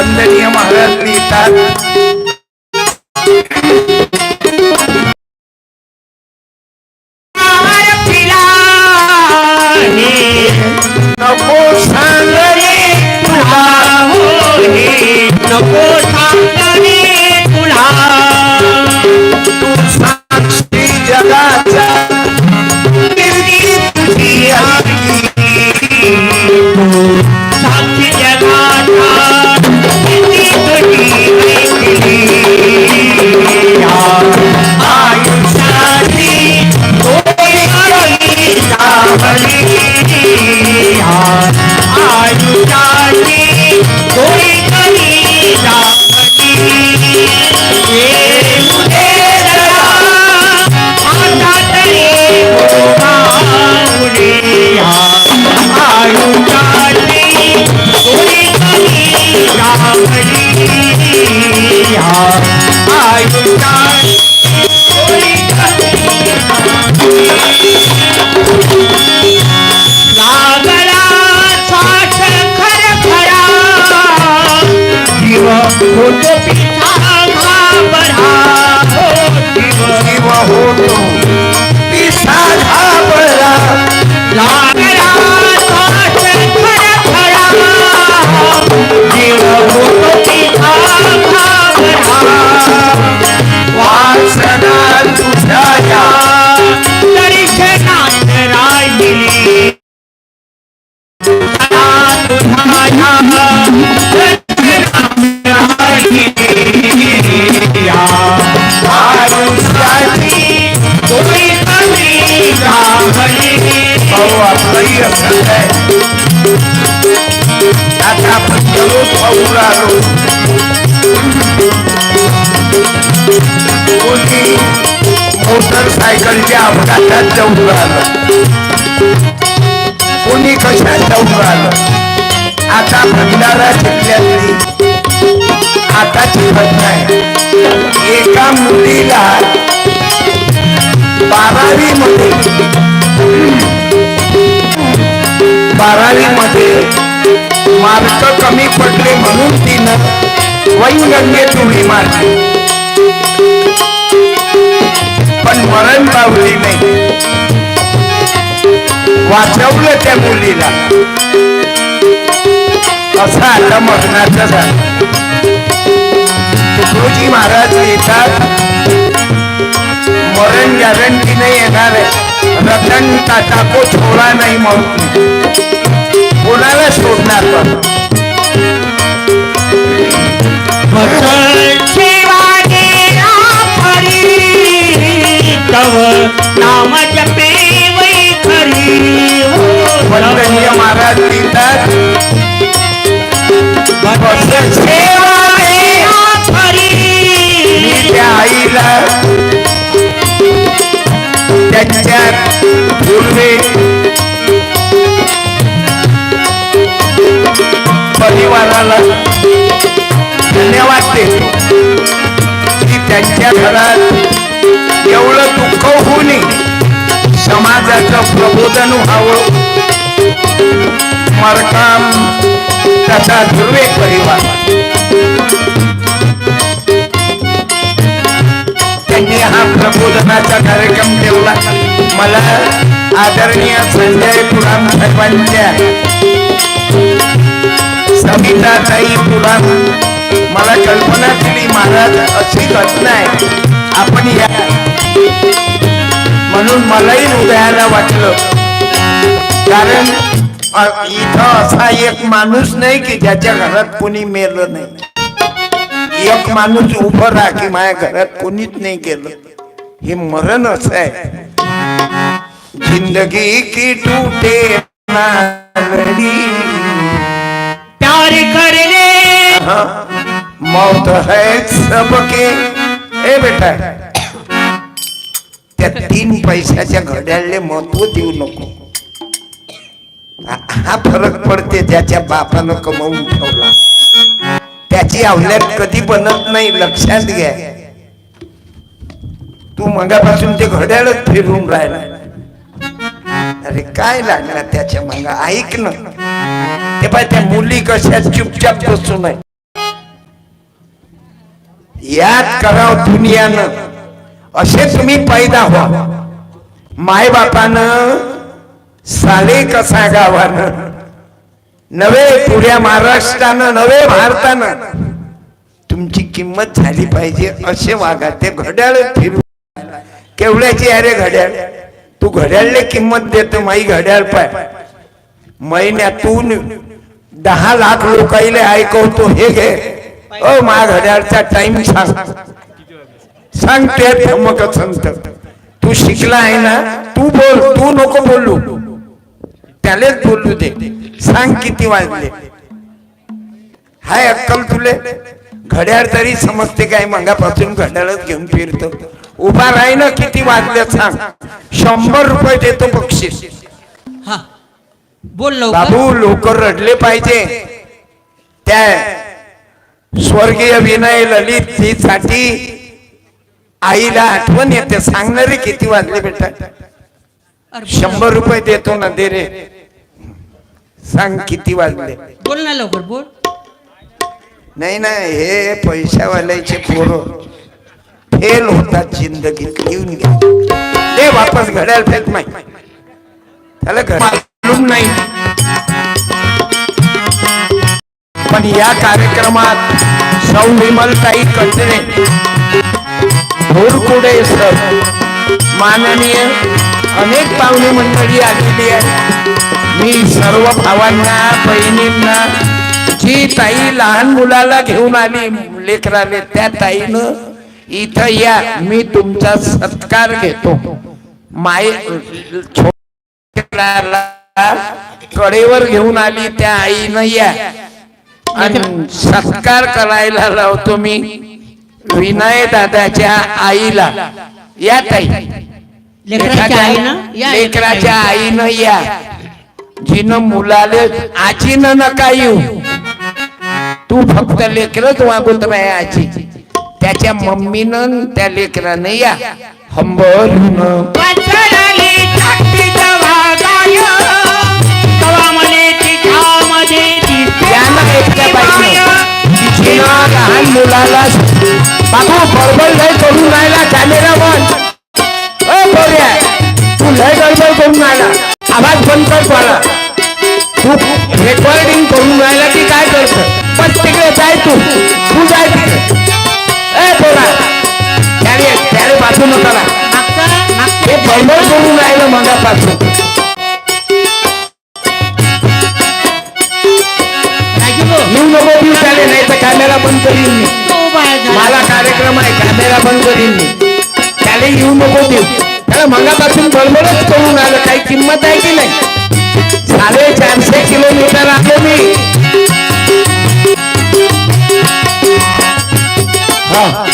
वंदनीय महाराज लिहितात आता आपण चलो पाहू आलो कोणी मोटरसायकलच्या अपघातात जाऊन राहिलं. कोणी कशात जाऊन राहिलं? आता भंडारा जिल्ह्यातली आताची घटना आहे एका मुलीला बारावी मध्ये बारावी मध्ये मार्क कमी पडले म्हणून तिनं वैनगंगेत उडी मारली पण मरण पावली नाही. वाचवलं त्या मुलीला. असं आता मरणाचं झालं तुकडोजी महाराज येतात. मरण गॅरंटीने येणार आहे. रतन टाटा को छोडा नाही म्हणून. कोणाला सोडणार नाम जपे वै खरी. वंदनीय महाराज लिहितात परिवाराला धन्यवाद देतो की त्यांच्या घरात एवढं दुःख होऊ नये समाजाचं प्रबोधन व्हावं मरकाम तथा दुर्वे परिवार. त्यांनी हा प्रबोधनाचा कार्यक्रम ठेवला. मला आदरणीय संजय पुराण साहेबांच्या सविताताई पुराण मला कल्पना दिली महाराज अशी घटना आहे. आपण या. म्हणून मलाही हृदयाला वाटलं. कारण इथं असा एक माणूस नाही की ज्याच्या घरात कोणी मेलं नाही. एक माणूस उभं राहा की माझ्या घरात कोणीच नाही गेलं हे मरण असं आहे. जिंदगी की टूटे प्यार करने मौत है सबके. ए बेटा. त्या तीन पैशाच्या घड्याळले महत्त्व देऊ नको. हा- फरक पडते ज्याच्या बापानं कमवून ठेवला. त्याची अवल्यात कधी बनत नाही लक्षात घ्या. तू मगापासून ते घड्याळच फिरून राहिला. अरे काय लागला त्याच्या मग? ऐक ना. ते पाय त्या मुली कशा चुपचाप बसू नये. यात कराव दुनियानं. असे तुम्ही पैदा व्हा. माय बापानं साले कसा गावानं? नवे पुऱ्या महाराष्ट्रानं नवे भारतानं. तुमची किंमत झाली पाहिजे असे वागा. ते घड्याळ फिरू केवढ्याची अरे घड्याळ? तू घड्याळले किंमत देतो माई घड्याळ पाय. महिन्यातून दहा लाख लोकाईले ऐकवतो हे घे. अ मा घड्याळचा टाइम सांग. सांग ते धमक संत तू शिकला आहे ना? तू बोल तू नको बोलू. त्यालेच बोलू दे सांग किती वाजले? हाय अक्कल तुले घड्याळ तरी समजते काय? मंगापासून घड्याळच घेऊन फिरतो. उभा राही ना किती वाजले सांग. शंभर रुपये देतो बक्षीस. हा बोल बाबू लोक रडले पाहिजे. त्या स्वर्गीय विनय ललित साठी आईला आठवण येते. सांगणारे किती वाजले बेटा? बोल शंभर रुपये देतो ना दे रे. सांग किती वाजले? बोल ना लवकर बोल. नाही ना हे पैशावाल्याचे पोरं. फेल होतात जिंदगीत लिहून घ्या. दे वापस घड्याळ फेक माय. त्याला नाही. पण या कार्यक्रमात सौ विमलताई कचरे भोरकुडे सर माननीय अनेक पाहुणे मंडळी आलेली आहे मी सर्व भावांना बहिणींना जी ताई लहान मुलाला घेऊन आली लेकराले त्या ताईनं इथं या मी तुमचा सत्कार घेतो. माय छोट्याला कडेवर घेऊन आली त्या आईनं या. आणि सत्कार करायला लावतो मी विनय दादाच्या आईला. या ताई. लेकराच्या आईनं? या लेकराच्या आईनं या. जिनं मुलाले आजीनं नका येऊ. तू फक्त लेकरच वागूत नाही आजी. त्याच्या मम्मीनं न त्या लेकरानं या. हंबरून लहान मुलाला बाबू बरोबर लय करून राहिला कॅमेरा बंद ओ बोऱ्या तू लय गडबड करून राहिला. आवाज बंद कर मला. तू रेकॉर्डिंग करून राहिला की काय करतो पण तिकडे जाय तू. तू जाय तिकडे. ए बोला त्याने त्याने वाचू नका हे बडबड करून राहिलं मगापासून नाही तर कॅमेरा बंद करीन मी. मला कार्यक्रम आहे कॅमेरा बंद करीन मी. त्याला मंगापासून बडबडच करून आलं. काही किंमत आहे की नाही? साडे चारशे किलोमीटर आलो मी. हा.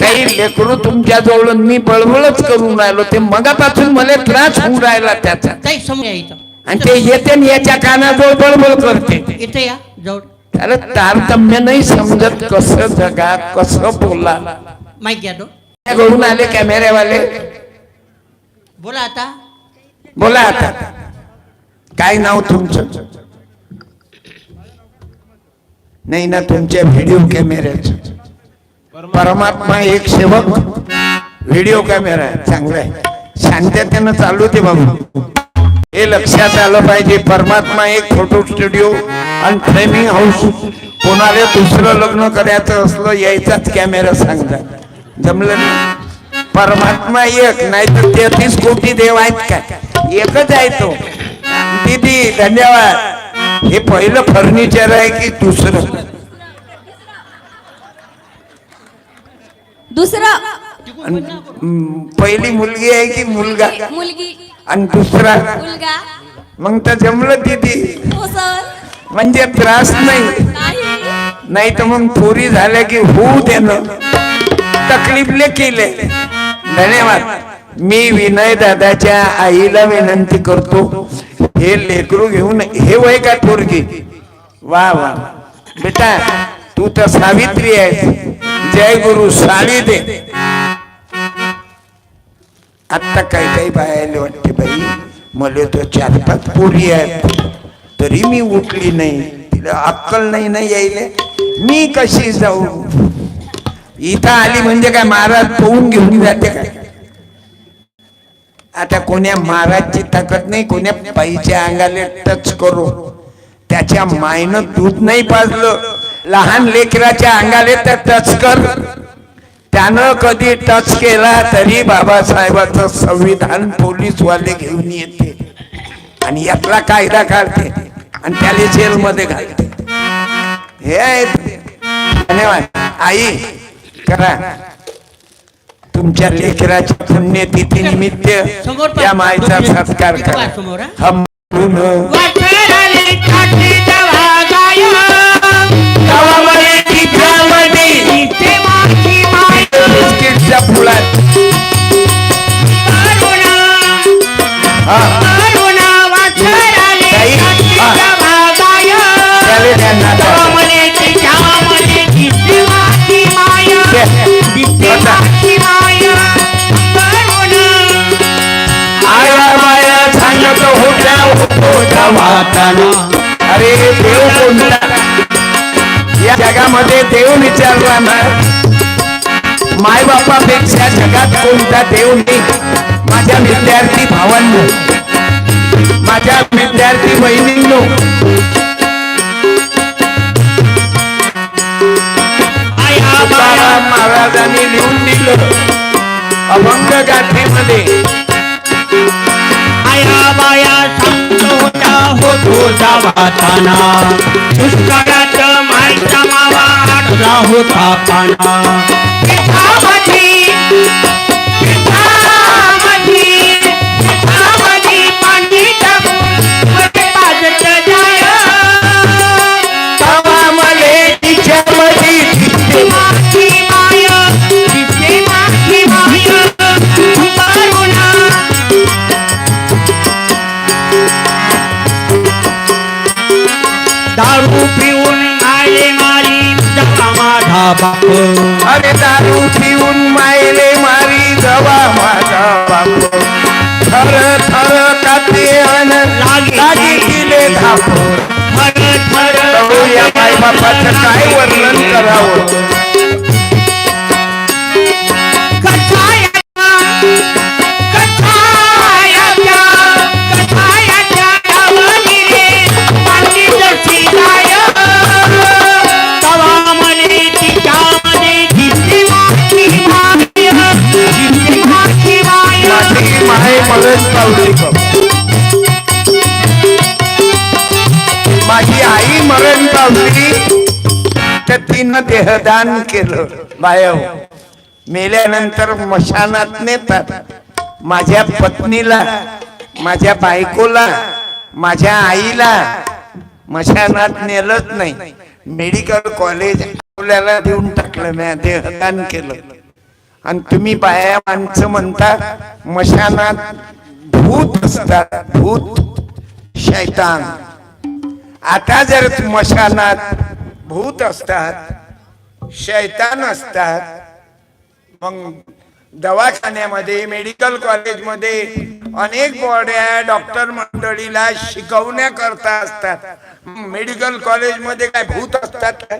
काही लेकरू तुमच्या जवळ मी बळबळच करून राहिलो. ते मगापासून मला त्रास होऊन राहिला त्याचा. काही समोर या इथं. आणि ते येते आणि याच्या कानाजवळ बळबळ करते. इथं या जवळ त्याला तारतम्य नाही समजत कसं जगा कसं बोला. माईक घ्या तो घडून आले कॅमेऱ्यावाले बोला आता. बोला आता. काय नाव तुमचं? नाही ना तुमच्या व्हिडिओ कॅमेऱ्याच परमात्मा एक सेवक. व्हिडिओ कॅमेरा चांगला आहे. शांततेनं चालू ते बाबू. हे लक्षात आलं पाहिजे परमात्मा एक फोटो स्टुडिओ आणि फ्रेमिंग हाऊस कोणाला दुसरं लग्न करायचं असलं यायचाच कॅमेरा सांगता जमलं ना परमात्मा एक नाही तर तेहतीस कोटी देव आहेत काय? एकच आहे तो. दीदी धन्यवाद. हे पहिलं फर्निचर आहे की दुसरं? दुसरा. पहिली मुलगी आहे की मुलगा? मुलगी. आणि दुसरा? मुलगा. मग तर जमलं दीदी. हो म्हणजे त्रास नाही. नाही. तर मग थोडी झाल्या की होऊ देणं तकलीफले केले. धन्यवाद. मी विनय दादाच्या आईला विनंती करतो हे लेकरू घेऊन हे वय का थोरगी वा वा. बेटा तू तर सावित्री आहे जय गुरु साडी दे. आत्ता काही काही बायाले वाटते बाई मला तो चार पाच पोरी आहेत. तरी मी उठली नाही. तिला अक्कल नाही ना यायले. मी कशी जाऊ? इथं आली म्हणजे काय महाराज पोहून घेऊन जाते काय? आता कोण्या महाराजची ताकद नाही कोण्या बाईच्या अंगाले टच करू. त्याच्या मायनं दूध नाही पाजलं. लहान लेकराच्या अंगाले तर टच कर. त्यानं कधी टच केला तरी बाबासाहेबांचं संविधान पोलीसवाले घेऊन येते. आणि यातला कायदा काढते आणि त्याला जेलमध्ये घालते. हे आहेत. धन्यवाद. आई करा तुमच्या लेकराच्या पुण्यतिथी निमित्त समोर पहा. या मायचा सत्कार करा समोर, हा. हम माय बापापेक्षा जगात कोणता देव नाही? माझ्या विद्यार्थी भावांनो माझ्या विद्यार्थी बहिणींनो महाराजांनी लिहून दिलं अभंग गाथेमध्ये. आया बाया सांगतो होता होतो जावाताना. दुष्काळात मायचा मावा होता पाना बाप. अरे दारू पिऊन मायले मारी जवा माझा बाप. थर थर काते अन लागी दिले धाप. थर थर या माय बापाचं काय वर्णन करावं. माझी आई मरण पावली. तर तिनं देहदान केलं. बाया मेल्यानंतर मशानात नेतात. माझ्या पत्नीला माझ्या बायकोला माझ्या आईला मशानात नेलंच नाही. मेडिकल कॉलेज आपल्याला देऊन टाकलं मी देहदान केलं. आणि तुम्ही बाया माणसं म्हणता मशानात भूत असतात भूत शैतान. आता जर मशानात भूत असतात शैतान असतात मग दवाखान्यामध्ये मेडिकल कॉलेजमध्ये अनेक बॉड्या डॉक्टर मंडळीला शिकवण्याकरता असतात. मेडिकल कॉलेजमध्ये काय भूत असतात?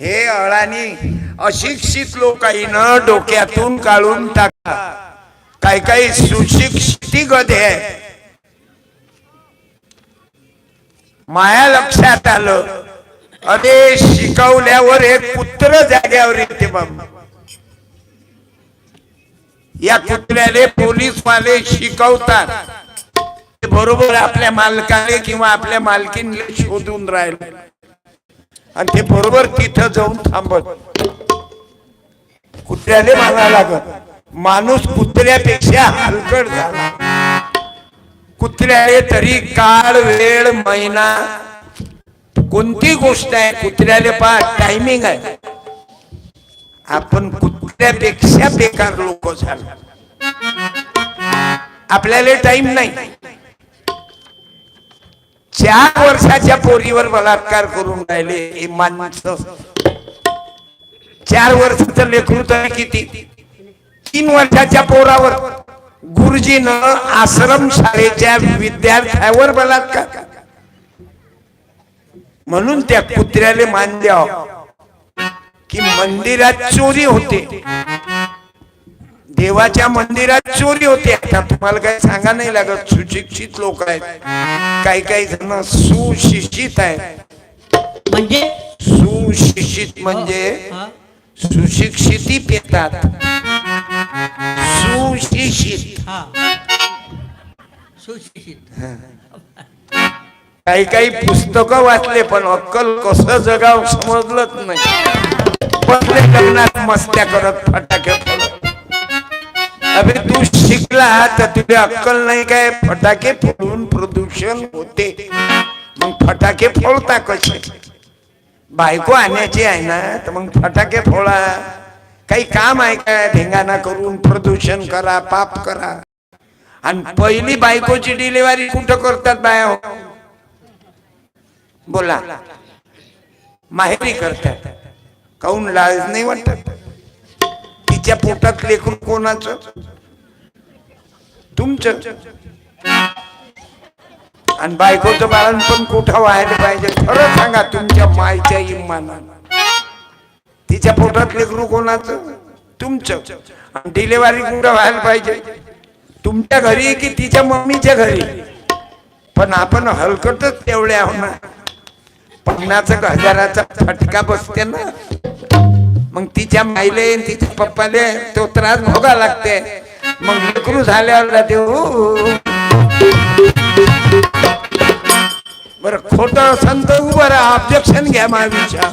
हे अळानी अशिक्षित लोकांना डोक्यातून काढून टाका. काही काही सुशिक्षित गधे आहे माया लक्षात आलं. अरे शिकवल्यावर एक कुत्र जाग्यावर येते बाबा. या कुत्र्याने पोलीस वाले शिकवतात. ते बरोबर आपल्या मालकाने किंवा आपल्या मालकीने शोधून राहिले. आणि ते बरोबर तिथं जाऊन थांबत. कुत्र्याने माना लागत. माणूस कुत्र्यापेक्षा हलकट झाला. कुत्र्याले तरी काळ वेळ महिना कोणती गोष्ट आहे कुत्र्याले पा टायमिंग आहे. आपण कुत्र्यापेक्षा बेकार लोक झालो. आपल्याला टाइम नाही. चार वर्षाच्या पोरीवर बलात्कार करून राहिले हे माणसं. चार वर्षाचं लेकरू तर किती? तीन वर्षाच्या पोरावर. गुरुजीनं आश्रम शाळेच्या विद्यार्थ्यावर बलात्कार. म्हणून त्या कुत्र्याले मान द्याव की मंदिरात चोरी होते. देवाच्या मंदिरात चोरी होते. आता तुम्हाला काही सांगा नाही लागत. सुशिक्षित लोक आहेत. काही काही जण सुशिक्षित आहेत. म्हणजे? सुशिक्षित म्हणजे? सुशिक्षिती पेतात. सुशिक्षित. हा. सुशिक्षित. काही काही पुस्तकं वाचले पण अक्कल कसं जगाव समजलंच नाही. पहिले लग्नात मस्त्या करत फटाके अबे तू शिकला तर तुला अक्कल नाही काय? फटाके फोडून प्रदूषण होते. मग फटाके फोडता कसे? बायको आणायची आहे ना तर मग फटाके फोडा. काही काम आहे काय ढेंगाणा करून प्रदूषण करा पाप करा. आणि पहिली बायकोची डिलिव्हरी कुठं करतात बाया? हो? बोला. माहेरी करतात. काऊन लाज नाही वाटत? तिच्या पोटात लेखून कोणाचं? तुमचं. आणि बायकोचं बाळण पण कुठं व्हायला पाहिजे? खरं सांगा तुमच्या मायच्या इमानानं. तिच्या पोटात लेकरू कोणाचं? तुमचं. डिलेवरी कुठं व्हायला पाहिजे? तुमच्या घरी की तिच्या मम्मीच्या घरी? पण आपण हलकटच तेवढे आहो ना पन्नास हजाराचा फटका बसते ना. मग तिच्या माईले आणि तिच्या पप्पाले तो त्रास भोगा लागते. मग लेकरू झाल्यावर जाते बरं बर खोट संत उभं राहा. ऑब्जेक्शन घ्या माझ्या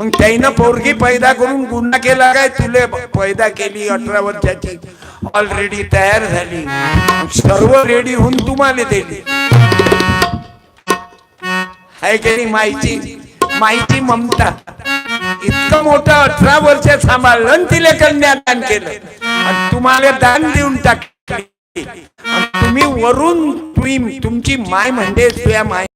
मग त्याईनं पोरगी पैदा करून गुन्हा केला काय? तुले पैदा केली अठरा वर्षाची. ऑलरेडी तयार झाली. सर्व रेडी होऊन तुम्हाला दिली. हाय केली माहिती माहिती ममता. इतकं मोठं अठरा वर्ष सांभाळलं तिले तिला कन्यादान केलं. आणि तुम्हाला दान देऊन टाकले. तुम्ही वरून तुम्ही तुमची माय म्हणजे तुझ्या माय